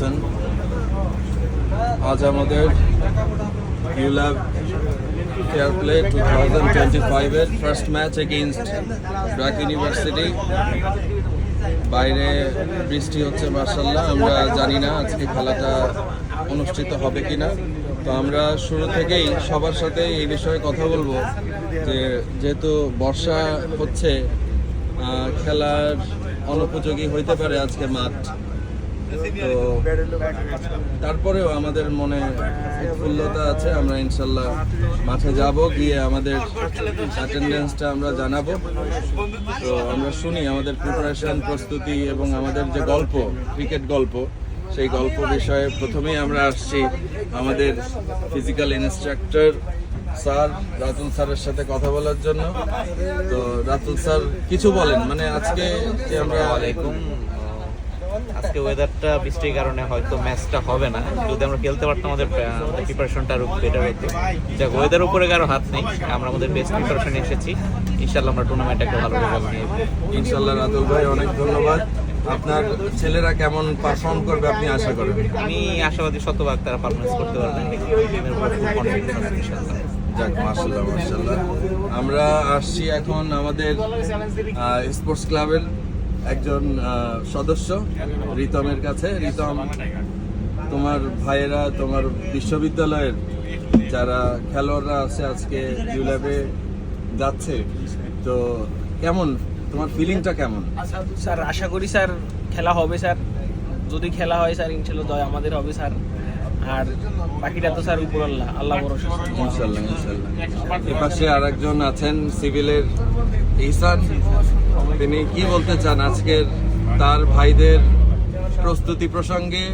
আছেন। আজ আমাদের ULAB fair play two thousand twenty ফাইভের first match against BRAC university বাইরে বৃষ্টি হচ্ছে মার্শাল্লাহ আমরা জানি না আজকে খেলাটা অনুষ্ঠিত হবে কি না তো আমরা শুরু থেকেই সবার সাথে এই বিষয়ে কথা বলব যে যেহেতু বর্ষা হচ্ছে খেলার অনুপযোগী হইতে পারে আজকে মাঠ। তো তারপরেও আমাদের মনে উৎফুল্লতা আছে, আমরা ইনশাল্লাহ মাঠে যাব, গিয়ে আমাদের অ্যাটেন্ডেন্সটা আমরা জানাব। তো আমরা শুনি আমাদের প্রিপারেশন প্রস্তুতি এবং আমাদের যে গল্প ক্রিকেট গল্প, সেই গল্প বিষয়ে প্রথমেই আমরা আসছি আমাদের ফিজিক্যাল ইনস্ট্রাক্টর স্যার, রাতুল স্যারের সাথে কথা বলার জন্য। তো রাতুল স্যার কিছু বলেন মানে আজকে যে আমরা আজকে ওয়েদারটা বৃষ্টির কারণে হয়তো ম্যাচটা হবে না। যদি আমরা খেলতে পারতাম আমাদের প্রিপারেশনটা আরও বেটার হতো যাক ওয়েদার উপরে কারও হাত নেই। আমরা আমাদের বেস্ট প্রিপারেশন এসেছি। ইনশাল্লাহ আমরা টুর্নামেন্ট একটা ভালো রেজাল্ট নিয়ে ইনশাল্লাহ রাতুল ভাই অনেক ধন্যবাদ। আপনার ছেলেরা কেমন পারফর্ম করবে আপনি আশা করেন? আমি আশাবাদী শতভাগ তারা পারফরমেন্স করতে পারবেন যাক মার্শাল্লাহ মার্শাল্লাহ আমরা আসছি এখন আমাদের স্পোর্টস ক্লাবের একজন সদস্য রিতমের কাছে। রিতম তোমার ভাইয়েরা তোমার বিশ্ববিদ্যালয়ের যারা খেলোয়াড়রা আছে আজকে ইউল্যাবে যাচ্ছে তো কেমন? তোমার ফিলিংটা কেমন? স্যার আশা করি স্যার খেলা হবে স্যার। যদি খেলা হয় স্যার ইনশাল্লাহ দয় আমাদের হবে স্যার। আর বাকিটা তো স্যার উপর আল্লাহ আল্লাহ ভরসা। ইনশাল্লাহ ইনশাল্লাহ। এপাশে আর একজন আছেন সিভিলের ইহসান তিনি কি বলতে চান আজকের তার ভাইদের প্রস্তুতি প্রসঙ্গে,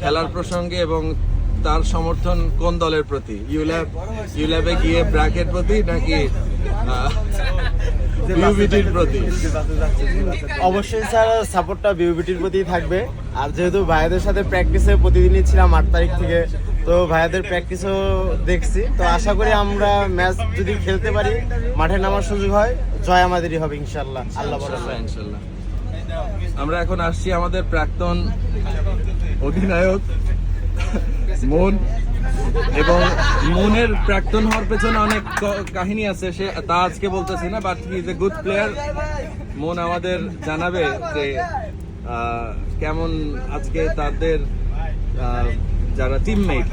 খেলার প্রসঙ্গে এবং তার সমর্থন কোন দলের প্রতি? ইউল্যাব ইউল্যাবে গিয়ে ব্র্যাকের প্রতি নাকি ইউবিটির প্রতি? অবশ্যই স্যার সাপোর্টটা বিউবিটির প্রতি থাকবে। আর যেহেতু ভাইদের সাথে প্র্যাকটিসে প্রতিদিনই ছিলাম আট তারিখ থেকে তো ভাইয়াদের প্র্যাকটিসও দেখছি। তো আশা করি আমরা ম্যাচ যদি খেলতে পারি, মাঠে নামার সুযোগ হয়, জয় আমাদেরই হবে ইনশাল্লাহ আল্লাহ ইনশাল্লাহ। আমরা এখন আসছি আমাদের প্রাক্তন অধিনায়ক মন এবং মনের প্রাক্তন হওয়ার পেছনে অনেক কাহিনী আছে, সে তা আজকে বলতেছি না but is a good player মন আমাদের জানাবে যে কেমন আজকে তাদের যারা টিমমেট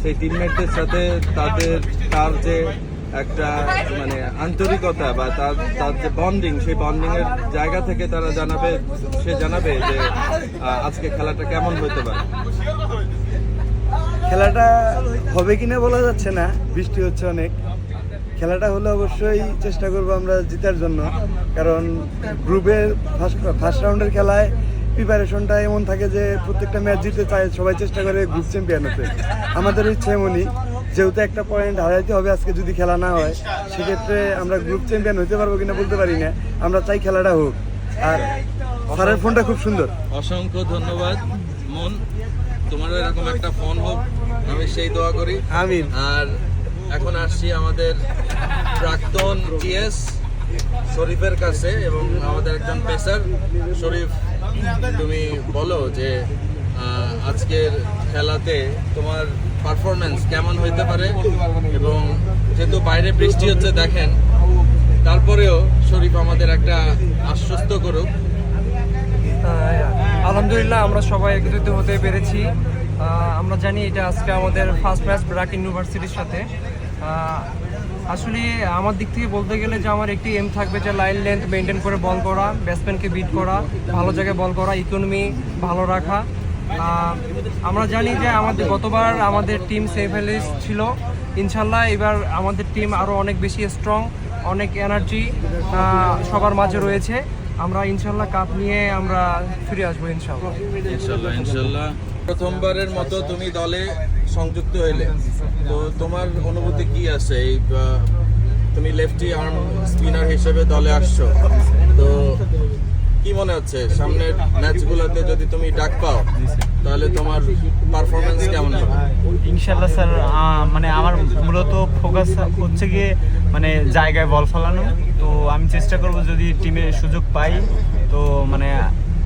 সেই টিমমেটদের সাথে তাদের, তার যে একটা মানে আন্তরিকতা বা তার তার যে বন্ডিং সেই বন্ডিং এর জায়গা থেকে তারা জানাবে, সে জানাবে যে আজকে খেলাটা কেমন হতে পারে। খেলাটা হবে কিনা বলা যাচ্ছে না, বৃষ্টি হচ্ছে অনেক। খেলাটা হলে অবশ্যই চেষ্টা করব আমরা জিতার জন্য, কারণ গ্রুপের ফার্স্ট ফার্স্ট রাউন্ডের খেলায় প্রিপারেশনটা এমন থাকে যে প্রত্যেকটা ম্যাচ জিতে চায় সবাই চেষ্টা করে গ্রুপ চ্যাম্পিয়ন হতে। আমাদের ইচ্ছে এমনই যেহেতু একটা পয়েন্ট হারাইতে হবে আজকে যদি খেলা না হয় সেক্ষেত্রে আমরা গ্রুপ চ্যাম্পিয়ন হতে পারব কিনা বলতে পারি না। আমরা চাই খেলাটা হোক। আর স্যারের ফোনটা খুব সুন্দর। অসংখ্য ধন্যবাদ। মন তোমারও এরকম একটা ফোন হোক আমি সেই দোয়া করি। আমিন। আর এখন আসছি আমাদের প্রাক্তন টিএস শরীফের কাছে এবং আমাদের একজন পেসার। শরীফ, তুমি বলো যে আজকের খেলাতে তোমার পারফরমেন্স কেমন হইতে পারে? এবং যেহেতু বাইরে বৃষ্টি হচ্ছে, দেখেন, তারপরেও শরীফ আমাদের একটা আশ্বস্ত করুক। আলহামদুলিল্লাহ, আমরা সবাই একত্রিত হতে পেরেছি। আমরা জানি এটা আজকে আমাদের ফার্স্ট ম্যাচ ব্রাক ইউনিভার্সিটির সাথে। আসলে আমার দিক থেকে বলতে গেলে যে আমার একটি এম থাকবে যে লাইন লেন্থ মেনটেন করে বল করা ব্যাটসম্যানকে বিট করা, ভালো জায়গায় বল করা ইকোনমি ভালো রাখা। আমরা জানি যে আমাদের গতবার আমাদের টিম সেমিফাইনালিস্ট ছিল। ইনশাল্লাহ এবার আমাদের টিম আরও অনেক বেশি স্ট্রং অনেক এনার্জি সবার মাঝে রয়েছে। আমরা ইনশাল্লাহ কাপ নিয়ে আমরা ফিরে আসব ইনশাল্লাহ। ইনশাল্লাহ ইনশাল্লাহ। প্রথমবারের মতো তুমি দলে সংযুক্ত হইলে। তো তোমার অনুভূতি কি আছে? এই তুমি লেফটি আর্ম স্পিনার হিসেবে দলে আসছো। তো কি মনে হচ্ছে? সামনের ম্যাচগুলোতে যদি তুমি ডাক পাও, তাহলে তোমার পারফরমেন্স কেমন হবে? ইনশাল্লাহ স্যার মানে আমার মূলত ফোকাস হচ্ছে গিয়ে মানে জায়গায় বল ফেলানো। তো আমি চেষ্টা করব যদি টিমে সুযোগ পাই, তো মানে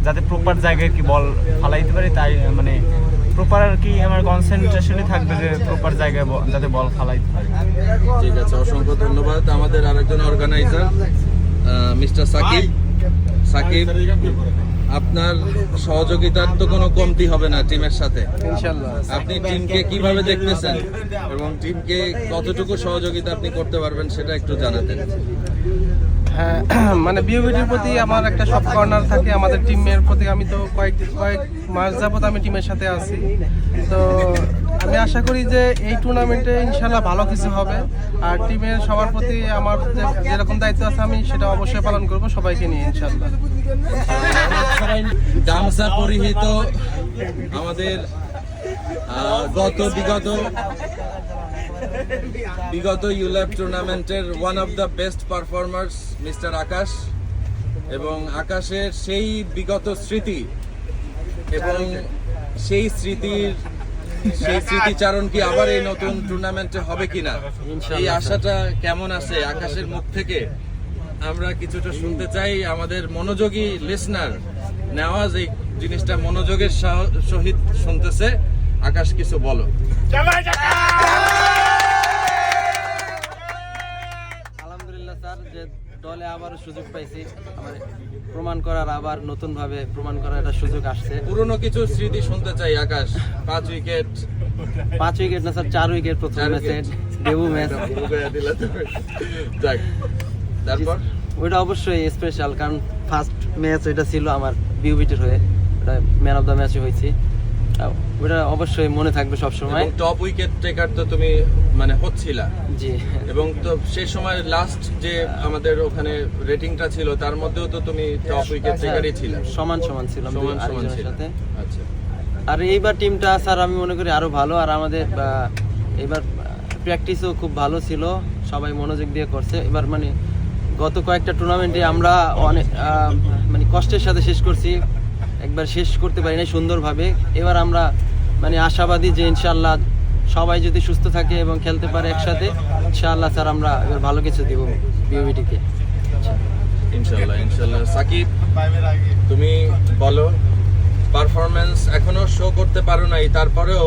যাতে প্রপার জায়গায় কি বল ফালাইতে পারি তাই মানে প্রপার আর কি আমার কনসেন্ট্রেশনই থাকবে যে প্রপার জায়গায় যাতে বল ফালাইতে পারি। ঠিক আছে অসংখ্য ধন্যবাদ। আমাদের আরেকজন অর্গানাইজার মিস্টার সাকিব। সাকিব আপনার সহযোগিতার তো কোনো কমতি হবে না টিমের সাথে। ইনশাল্লাহ আপনি টিমকে কীভাবে দেখতেছেন এবং টিমকে কতটুকু সহযোগিতা আপনি করতে পারবেন সেটা একটু জানাতেন। মানে বিওবিটির প্রতি আমার একটা সব কর্নার থাকে, আমাদের টিমের প্রতি আমি তো কয়েক কয়েক মাস যাবত আমি টিমের সাথে আছি। তো আমি আশা করি যে এই টুর্নামেন্টে ইনশাল্লাহ ভালো কিছু হবে। আর টিমের সবার প্রতি আমার যেরকম দায়িত্ব আছে আমি সেটা অবশ্যই পালন করব সবাইকে নিয়ে ইনশাল্লাহ গামছা পরিহিত আমাদের গত, বিগত বিগত ইউল্যাব টুর্নামেন্টের one of the best performers mister Akash এবং আকাশের সেই বিগত স্মৃতি এবং সেই স্মৃতির সেই স্মৃতিচারণ কি আবার এই নতুন টুর্নামেন্টে হবে কিনা? এই আশাটা কেমন আছে আকাশের মুখ থেকে? আমরা কিছুটা শুনতে চাই আমাদের মনোযোগী লিসনার নেওয়াজ এই জিনিসটা মনোযোগের সহিত শুনতেছে। আকাশ কিছু বলো। দলে আবার সুযোগ পাইছি। আমার প্রমাণ করার আবার নতুন ভাবে প্রমাণ করার একটা সুযোগ আসছে। পুরনো কিছু স্মৃতি শুনতে চাই আকাশ। পাঁচ উইকেট। পাঁচ উইকেট না স্যার চার উইকেট প্রথম ম্যাচে। ডেবু ম্যাচ তারপর? ওইটা অবশ্যই স্পেশাল কারণ ফার্স্ট ম্যাচ ওইটা ছিল আমার বিউবিটির হয়ে। ওটা ম্যান অফ দ্য ম্যাচে হয়েছি। ওটা অবশ্যই মনে থাকবে সবসময়। টপ উইকেট টেকার তো তুমি মানে হচ্ছিলা। জি। এবং তো সেই সময় লাস্ট যে আমাদের ওখানে রেটিংটা ছিল তার মধ্যেও তো তুমি টপ উইকেট টেকারই ছিল। সমান সমান ছিল সমান সমান ছিল। আচ্ছা। আর এইবার টিমটা স্যার আমি মনে করি আরও ভালো। আর আমাদের এবার প্র্যাকটিসও খুব ভালো ছিল। সবাই মনোযোগ দিয়ে করছে। এবার মানে গত কয়েকটা টুর্নামেন্টে আমরা অনেক মানে কষ্টের সাথে শেষ করছি। একবার শেষ করতে পারি না সুন্দরভাবে। এবার আমরা মানে আশাবাদী যে ইনশাল্লাহ সবাই যদি সুস্থ থাকে এবং খেলতে পারে একসাথে ইনশাআল্লাহ স্যার আমরা এবার ভালো কিছু দিব বিউবিটিকে ইনশাল্লাহ ইনশাল্লাহ সাকিব তুমি বলো পারফরমেন্স এখনও শো করতে পারো নাই তারপরেও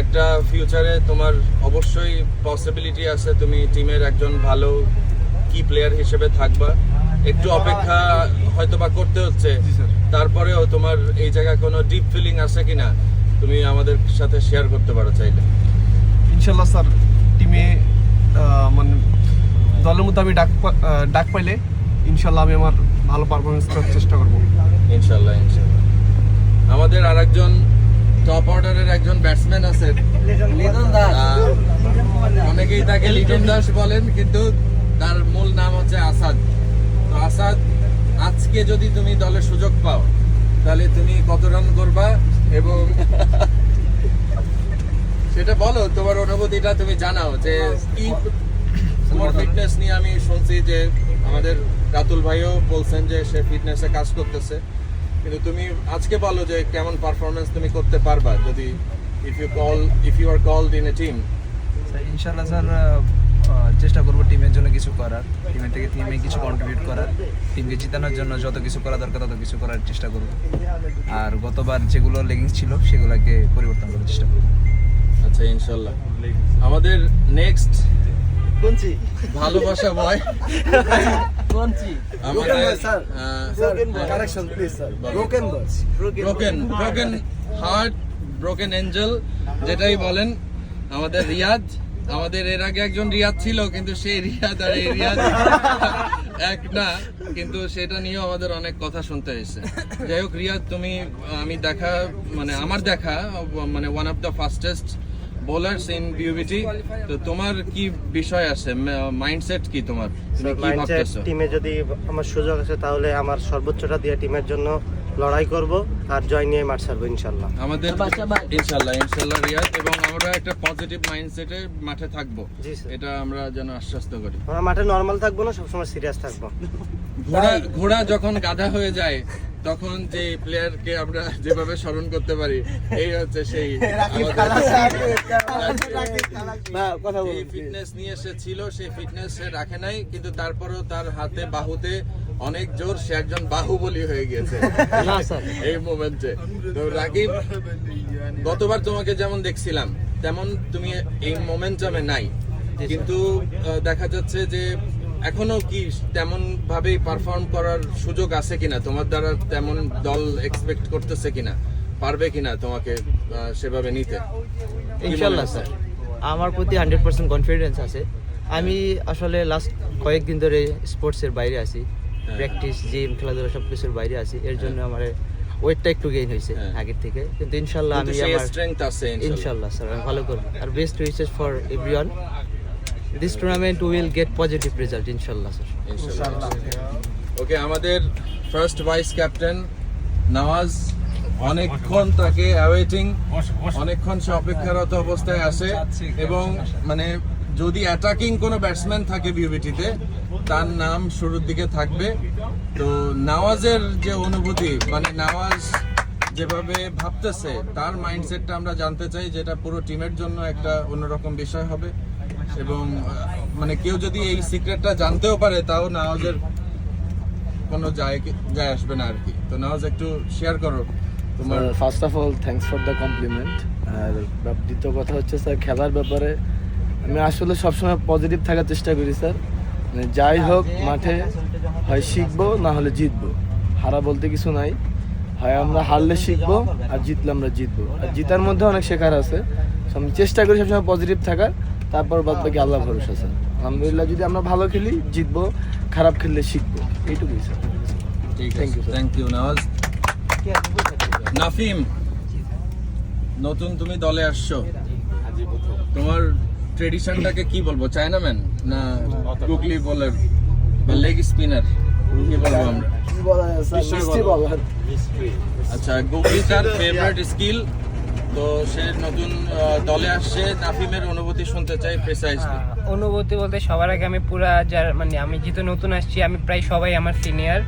একটা ফিউচারে তোমার অবশ্যই পসিবিলিটি আছে তুমি টিমের একজন ভালো কি প্লেয়ার হিসেবে থাকবা। একটু অপেক্ষা হয়তো বা করতে হচ্ছে তারপরেও তোমার এই জায়গায় কোনো ডিপ ফিলিং আছে কিনা তুমি আমাদের সাথে শেয়ার করতে পারো চাইলে। ইনশাল্লাহ স্যার টিমে মানে দলের মধ্যে আমি ডাক ডাক পাইলে ইনশাল্লাহ আমি আমার ভালো পারফরমেন্স করার চেষ্টা করব। ইনশাল্লাহ ইনশাল্লাহ। আমাদের আরেকজন টপ অর্ডারের একজন ব্যাটসম্যান আছেন আহ, অনেকেই তাকে লিটন দাস বলেন কিন্তু তার মূল নাম হচ্ছে আসাদ। তো আসাদ আজকে যদি তুমি দলে সুযোগ পাও তাহলে তুমি কত রান করবা এবং সেটা বলো, তোমার অনুভূতিটা তুমি জানাও যে কি তোমার ফিটনেস নিয়ে আমি শুনছি যে আমাদের রাতুল ভাইও বলছেন যে সে ফিটনেসে কাজ করতেছে। কিন্তু তুমি আজকে বলো যে কেমন পারফরমেন্স তুমি করতে পারবা যদি if you call if you are called in a team ইনশাল্লাহ স্যার চেষ্টা করব টিমের জন্য কিছু করার। টিমের থেকে টিমে কিছু কন্ট্রিবিউট করার। টিমকে জিতানোর জন্য যত কিছু করা দরকার তত কিছু করার চেষ্টা করব। আর গতবার যেগুলো লেগিংস ছিল সেগুলোকে পরিবর্তন করার চেষ্টা করব। আচ্ছা ইনশাল্লাহ। আমাদের নেক্সট কোনছি ভালোবাসা বয় কোনছি আমাদের sir. Correction please sir broken broken broken heart broken angel যেটাই বলেন। আমাদের রিয়াদ আমাদের এর আগে একজন রিয়াদ ছিল কিন্তু সেই রিয়াদ আর এই রিয়াদ এক না কিন্তু সেটা নিয়েও আমাদের অনেক কথা শুনতে হয়েছে। যাই হোক রিয়াদ তুমি আমি দেখা মানে আমার দেখা মানে one of the fastest bowlers in BUBT তো তোমার কি বিষয় আছে? মাইন্ডসেট কি তোমার? তুমি টিমে যদি আমার সুযোগ আছে তাহলে আমার সর্বোচ্চটা দিয়ে টিমের জন্য লড়াই করব আর জয় নিয়ে মাঠ ছাড়বো ইনশাল্লাহ আমাদের। ইনশাল্লাহ ইনশাল্লাহ রিয়াদ এবং আমরা একটা পজিটিভ মাইন্ডসেটে মাঠে থাকব। এটা আমরা যেন আশ্বস্ত করি। আমরা মাঠে নর্মাল থাকব না সবসময় সিরিয়াস থাকব। ঘোড়া ঘোড়া যখন গাধা হয়ে যায় তখন যে প্লেয়ারকে আমরা যেভাবে স্মরণ করতে পারি এই হচ্ছে সেই কথা ফিটনেস নিয়ে সে ছিল সেই ফিটনেস সে রাখে নাই কিন্তু তারপরেও তার হাতে বাহুতে অনেক জোর সে একজন বাহুবলী হয়ে গিয়েছে। এই মোমেন্টে তো রাকিব গতবার তোমাকে যেমন দেখছিলাম তেমন তুমি এই মোমেন্টামে নাই। কিন্তু দেখা যাচ্ছে যে এখনও কি তেমন ভাবেই পারফর্ম করার সুযোগ আছে কিনা? তোমার দ্বারা তেমন দল এক্সপেক্ট করতেছে কিনা? পারবে কিনা তোমাকে সেভাবে নিতে? ইনশাল্লাহ স্যার। আমার প্রতি হান্ড্রেড পার্সেন্ট কনফিডেন্স আছে। আমি আসলে লাস্ট কয়েকদিন ধরে স্পোর্টসের বাইরে আছি। প্র্যাকটিস জিম খেলাধুলা সব কিছুর বাইরে আছি। এর জন্য আমার ওয়েটটা একটু গেইন হয়েছে হ্যাঁ। আগের থেকে। কিন্তু ইনশাল্লাহ আমি আমার স্ট্রেংথ আছে ইনশাল্লাহ। স্যার আমি ভালো করব। আর best wishes for everyone this tournament will get positive result ইনশাল্লাহ স্যার ওকে আমাদের ফার্স্ট ভাইস ক্যাপ্টেন নওয়াজ অনেকক্ষণ তাকে অ্যাওয়েটিং অনেকক্ষণ সে অপেক্ষারত অবস্থায় আসে এবং মানে যদি অ্যাটাকিং কোনো ব্যাটসম্যান থাকে বিউবিটিতে তার নাম শুরুর দিকে থাকবে। তো নওয়াজের যে অনুভূতি মানে নওয়াজ যেভাবে ভাবতেছে তার মাইন্ডসেটটা আমরা জানতে চাই যেটা পুরো টিমের জন্য একটা অন্যরকম বিষয় হবে। এবং মানে কেউ যদি এই সিক্রেটটা জানতেও পারে, তাও নওয়াজের কোনো যায় যায় আসবে না আর কি তো নওয়াজ একটু শেয়ার করো তোমার first of all thanks for the compliment আর দ্বিতীয় কথা হচ্ছে স্যার খেলার ব্যাপারে আমি আসলে সবসময় পজিটিভ থাকার চেষ্টা করি স্যার মানে যাই হোক, মাঠে হয় শিখব, না হলে জিতবো। হারা বলতে কিছু নাই। হয় আমরা হারলে শিখব, আর জিতলে আমরা জিতবো। আর জিতার মধ্যে অনেক শেখার আছে। আমি চেষ্টা করি সবসময় পজিটিভ থাকার। তারপর বাদ বাকি আল্লাহ ভরসা স্যার আলহামদুলিল্লাহ যদি আমরা ভালো খেলি জিতবো খারাপ খেললে শিখব। এইটুকুই sir. Thank you Nawaz Nafim নতুন তুমি দলে আসছো। তোমার ট্রেডিশনটাকে কি বলব চায়নাম্যান না গুগলি বলার বা লেগ স্পিনার কি বলব আমরা? আচ্ছা গুগলি তার ফেভারিট স্কিল তো সে নতুন দলে আসছে নাফিমের অনুভূতি শুনতে চাই প্রেসাইজলি অনুভূতি বলতে সবার আগে আমি পুরা যার মানে আমি যেহেতু নতুন আসছি আমি প্রায় সবাই আমার সিনিয়র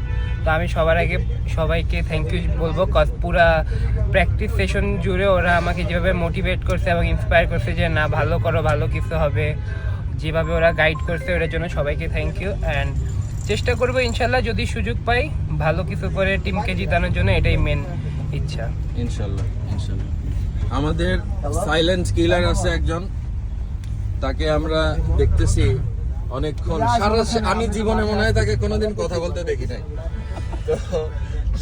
তো আমি সবার আগে সবাইকে থ্যাংক ইউ বলব কজ পুরা প্র্যাকটিস সেশন জুড়ে ওরা আমাকে যেভাবে মোটিভেট করছে এবং ইন্সপায়ার করছে যে না ভালো করো ভালো কিছু হবে। যেভাবে ওরা গাইড করছে ওটার জন্য সবাইকে থ্যাংক ইউ অ্যান্ড চেষ্টা করব ইনশাল্লাহ যদি সুযোগ পাই ভালো কিছু করে টিমকে জিতানোর জন্য এটাই মেন ইচ্ছা। ইনশাল্লাহ ইনশাল্লাহ। আমাদের সাইলেন্ট কিলার আছে একজন। তাকে আমরা দেখতেছি অনেকক্ষণ। সারা আমি জীবনে মনে হয় তাকে কোনোদিন কথা বলতে দেখি নাই। তো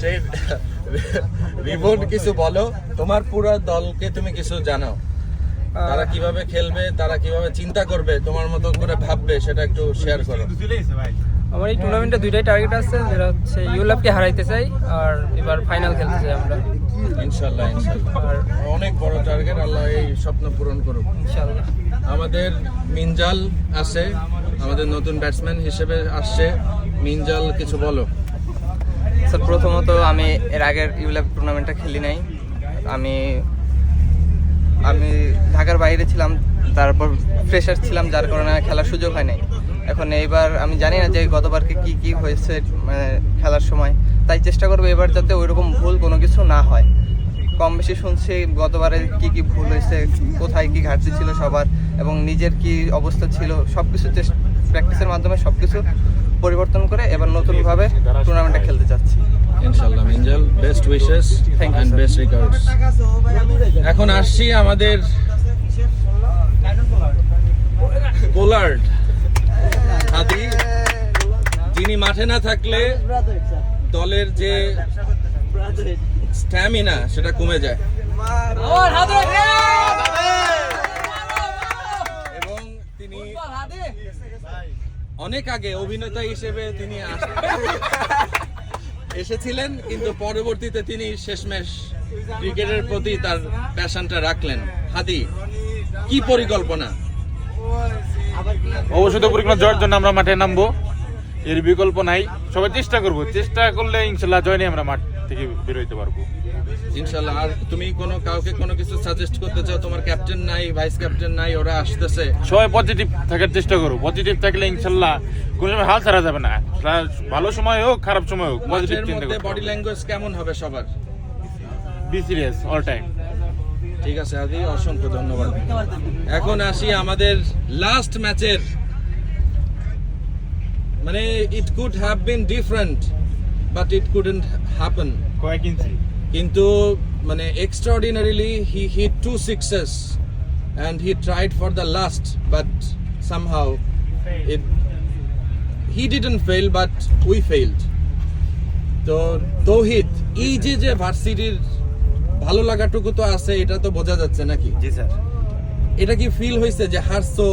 সেই রিভন কিছু বলো, তোমার পুরো দলকে তুমি কিছু জানাও। তারা কীভাবে খেলবে, তারা কীভাবে চিন্তা করবে, তোমার মতো করে ভাববে, সেটা একটু শেয়ার করো। আমার এই টুর্নামেন্টে দুইটাই টার্গেট আছে, যেটা হচ্ছে ইউলাপকে হারাইতে চাই, আর এবার ফাইনাল খেলতে চাই আমরা। ইনশাল্লাহ ইনশাল্লাহ। অনেক বড় টার্গেট আল্লাহ এই স্বপ্ন পূরণ করুক। ইনশাল্লাহ। আমাদের মিনজাল আছে আমাদের নতুন ব্যাটসম্যান হিসেবে আসছে। মিনজাল কিছু বলো। স্যার প্রথমত আমি এর আগের ইউল্যাব টুর্নামেন্টটা খেলি নাই। আমি আমি ঢাকার বাইরে ছিলাম তারপর ফ্রেশার ছিলাম যার কারণে খেলার সুযোগ হয় নাই। এখন এইবার আমি জানি না যে গতবারকে কি কি হয়েছে মানে খেলার সময়। তাই চেষ্টা করব এবার যাতে ওইরকম ভুল কোনো কিছু না হয়। কম বেশি শুনছি গতবারে কি কি ভুল হয়েছে কোথায় কি ঘাটতি ছিল সবার এবং নিজের কি অবস্থা ছিল সব কিছু প্র্যাকটিসের মাধ্যমে সব কিছু পরিবর্তন করে এবার নতুনভাবে টুর্নামেন্টটা খেলতে চাচ্ছি। ইনশাল্লাহ বেস্ট উইশেস অ্যান্ড বেস্ট এখন আসছি আমাদের পোলার্ড। হাদি যিনি মাঠে না থাকলে দলের যে স্ট্যামিনা সেটা কমে যায়। এবং তিনি অনেক আগে অভিনেতা হিসেবে তিনি এসেছিলেন কিন্তু পরবর্তীতে তিনি শেষমেশ ক্রিকেটের প্রতি তার প্যাশনটা রাখলেন। হাদি কি পরিকল্পনা? অবশ্যই পরিকল্পনা জয়ের জন্য আমরা মাঠে নামবো। এর বিকল্প নাই। সবাই চেষ্টা করব। চেষ্টা করলে ইনশাল্লাহ জয় নিয়ে আমরা মাঠ থেকে বেরোইতে পারব। ইনশাল্লাহ। আর তুমি কোনো কাউকে কোনো কিছু সাজেস্ট করতে চাও? তোমার ক্যাপ্টেন নাই ভাইস ক্যাপ্টেন নাই ওরা আসতেছে। সবাই পজিটিভ থাকার চেষ্টা করো। পজিটিভ থাকলে ইনশাল্লাহ কোনো সময় হাল ছাড়া যাবে না। ভালো সময় হোক খারাপ সময় হোক পজিটিভ চিন্তা করতে বডি ল্যাঙ্গুয়েজ কেমন হবে সবার? বি সিরিয়াস অল টাইম ঠিক আছে আদি অসংখ্য ধন্যবাদ। এখন আসি আমাদের লাস্ট ম্যাচের মানে it could have been different but it couldn't happen কয়েক ইঞ্চি। কিন্তু মানে extraordinarily he hit two sixes and he tried for the last but somehow it he didn't fail but we failed তো তৌহিদ এই যে যে ভার্সিটির ভালো লাগাটুকু তো আছে এটা তো বোঝা যাচ্ছে নাকি? জি স্যার। এটা কি ফিল হয়েছে যে হারছো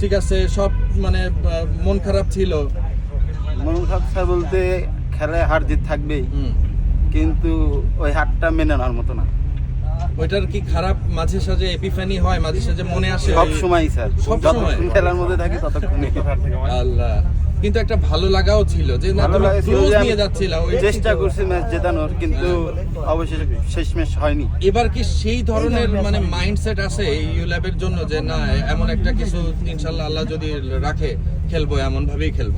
ঠিক আছে সব মানে মন খারাপ ছিল স্যার বলতে খেলায় হার জিত থাকবেই। কিন্তু ওই হারটা মেনে নেওয়ার মতো না। ওইটার কি খারাপ মাঝে সাঝে এপিফানি হয় মাঝে সাঝে মনে আসে? সব সময় স্যার। সব সময়? খেলার মধ্যে থাকি ততক্ষণ আল্লাহ। কিন্তু একটা ভালো লাগাও ছিল যে না তুমি আমি নিয়ে যাচ্ছিল ওই চেষ্টা করছি ম্যাচ জেতানোর কিন্তু অবশেষে শেষ ম্যাচ হয়নি। এবার কি সেই ধরনের মানে মাইন্ডসেট আছে এই ইউল্যাবের জন্য যে না এমন একটা কিছু ইনশাল্লাহ আল্লাহ যদি রাখে খেলব এমন ভাবেই খেলব।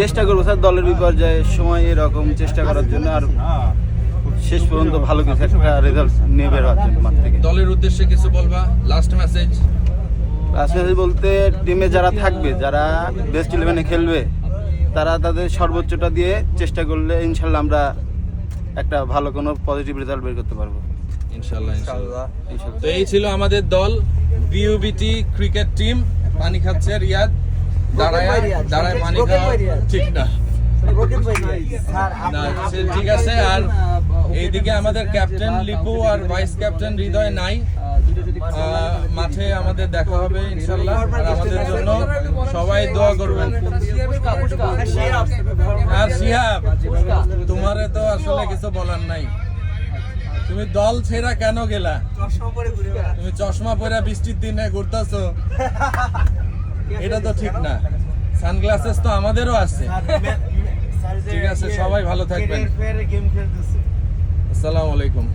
চেষ্টা করব স্যার দলের বিপর্যয়ে সময় এরকম চেষ্টা করার জন্য আর শেষ পর্যন্ত ভালো কিছু একটা রেজাল্ট নিয়ে বের হওয়ার জন্য মাঠ থেকে। দলের উদ্দেশ্যে কিছু বলবা? লাস্ট মেসেজ রাজনীতি বলতে টিমে যারা থাকবে যারা বেস্ট ইলেভেনে খেলবে তারা তাদের সর্বোচ্চটা দিয়ে চেষ্টা করলে ইনশাল্লাহ আমরা একটা ভালো কোনো পজিটিভ রেজাল্ট বের করতে পারব। ইনশাল্লাহ ইনশাল্লাহ। তো এই ছিল আমাদের দল বিউবিটি ক্রিকেট টিম পানি খাচ্ছে রিয়াদ। দাঁড়ায় দাঁড়ায় পানি খাওয়া ঠিক না। ঠিক আছে আর এইদিকে আমাদের ক্যাপ্টেন লিপু আর ভাইস ক্যাপ্টেন হৃদয় নাই। মাঠে আমাদের দেখা হবে ইনশাল্লাহ। আর আমাদের জন্য সবাই দোয়া করবেন। আর শিহাব তোমারে তো আসলে কিছু বলার নাই। তুমি দল ছেড়া কেন গেলা? তুমি চশমা পরে বৃষ্টির দিনে ঘুরতেছো। এটা তো ঠিক না। সানগ্লাসেস তো আমাদেরও আছে। ঠিক আছে সবাই ভালো থাকবেন। আসসালামু আলাইকুম।